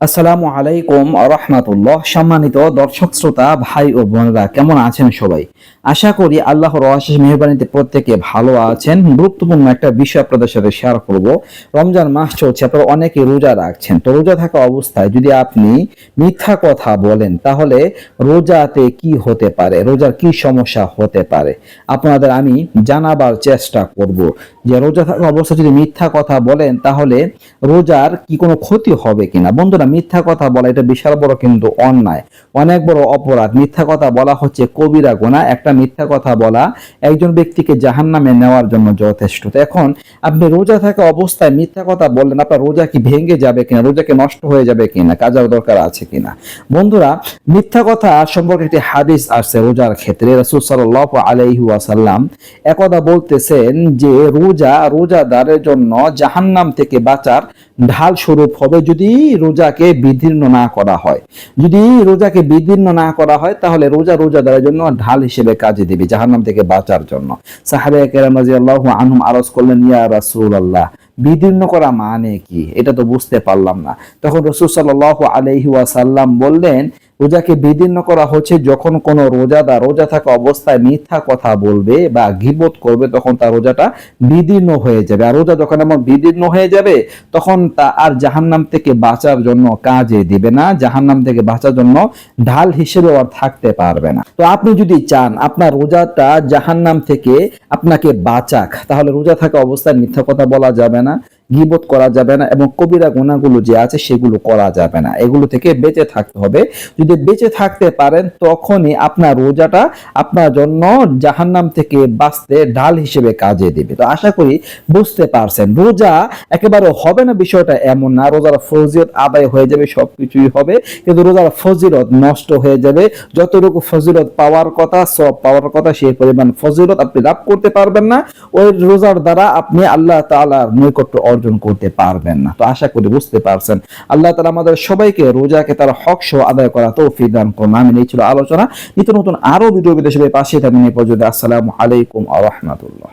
আসসালামু আলাইকুম রহমাতুল্লাহ। সম্মানিত দর্শক, শ্রোতা, ভাই ও বোনেরা, কেমন আছেন সবাই? আশা করি আল্লাহর অশেষ মেহরবানিতে প্রত্যেকে ভালো আছেন। গুরুত্বপূর্ণ একটা বিষয় আপনাদের সাথে শেয়ার করব। রমজান মাস চলছে, আপনারা অনেকে রোজা রাখছেন। তো রোজা থাকা অবস্থায় যদি আপনি মিথ্যা কথা বলেন, তাহলে রোজাতে কি হতে পারে? রোজার কি সমস্যা হতে পারে? আপনাদের আমি জানাবার চেষ্টা করব। যে রোজা থাকা অবস্থায় যদি মিথ্যা কথা বলেন, তাহলে রোজার কি কোনো ক্ষতি হবে কিনা? বন্ধুরা মিথ্যা কথা বলা, এটা বিশাল বড় কিন্তু অন্যায়। অনেক বড় অপরাধ। মিথ্যা কথা বলা হচ্ছে কবিরা গোনা একটা মিথ্যা কথা বলা একজন ব্যক্তিকে জাহান নামে নেওয়ার জন্য যথেষ্ট। এখন আপনি রোজা থাকা অবস্থায় মিথ্যা কথা বললেন, আপনার রোজা কি ভেঙে যাবে কিনা রোজাকে নষ্ট হয়ে যাবে কিনা, কাজার দরকার আছে কিনা? বন্ধুরা, মিথ্যা কথা সম্পর্কে একটি হাদিস আসছে রোজার ক্ষেত্রে। রাসূল সাল্লাল্লাহু আলাইহি ওয়াসাল্লাম একদা বলতেছেন যে রোজা, রোজাদারের জন্য জাহান্নাম থেকে বাঁচার ঢাল স্বরূপ হবে যদি রোজাকে বিধীর্ণ না করা হয়। যদি রোজাকে বিধীর্ণ না করা হয়, তাহলে রোজা রোজাদারের জন্য ঢাল হিসেবে কাজে দিবে জাহান্নাম থেকে বাঁচার জন্য। সাহাবে কেরাম আনহুম আরজ করলেন, ইয়া রাসূলুল্লাহ, বিদীর্ণ করা মানে কি? এটা তো বুঝতে পারলাম না। তখন রসুল সাল্লাহ আলহি ওয়াসাল্লাম বললেন রোজাকে বিদীর্ণ করা হচ্ছে যখন কোনো রোজাদার রোজা থাকা অবস্থায় মিথ্যা কথা বলবে বা গিবত করবে, তখন তার রোজাটা বিদীর্ণ হয়ে যাবে। আর রোজা যখন এমন বিদীর্ণ হয়ে যাবে, তখন তা আর জাহান্নাম থেকে বাঁচার জন্য কাজে দিবে না। জাহান্নাম থেকে বাঁচার জন্য ঢাল হিসেবে আর থাকতে পারবে না। তো আপনি যদি চান আপনার রোজাটা জাহান্নাম থেকে আপনাকে বাঁচাক, তাহলে রোজা থাকা অবস্থায় মিথ্যা কথা বলা যাবে না। গিবত করা যাবে না এবং কবিরা গুণাগুলো যে আছে সেগুলো করা যাবে না। এগুলো থেকে বেঁচে থাকতে হবে। যদি বেঁচে থাকতে পারেন, তখনই আপনার রোজাটা আপনার জন্য জাহান্নাম থেকে বাঁচতে ঢাল হিসেবে কাজে দিবে। তো আশা করি বুঝতে পারছেন। রোজা একেবারে হবে না, বিষয়টা এমন না। রোজার ফজিলত আদায় হয়ে যাবে, সবকিছুই হবে। কিন্তু রোজার ফজিলত নষ্ট হয়ে যাবে। যতটুকু ফজিলত পাওয়ার কথা, সব পাওয়ার কথা, সেই পরিমাণ ফজিলত আপনি লাভ করতে পারবেন না। ওই রোজার দ্বারা আপনি আল্লাহ তাআলার নৈকট্য অর্জন করতে পারবেন না। তো আশা করি বুঝতে পারছেন। আল্লাহ তালা আমাদের সবাইকে রোজাকে তার হক সহ আদায় করা তো দান করুন। আমি এই ছিল আলোচনা। নিত্য নতুন আরও ভিডিও বিদেশে পাশে থাকবেন এই পর্যন্ত আসসালামু আলাইকুম আ রহমতুল্লাহ।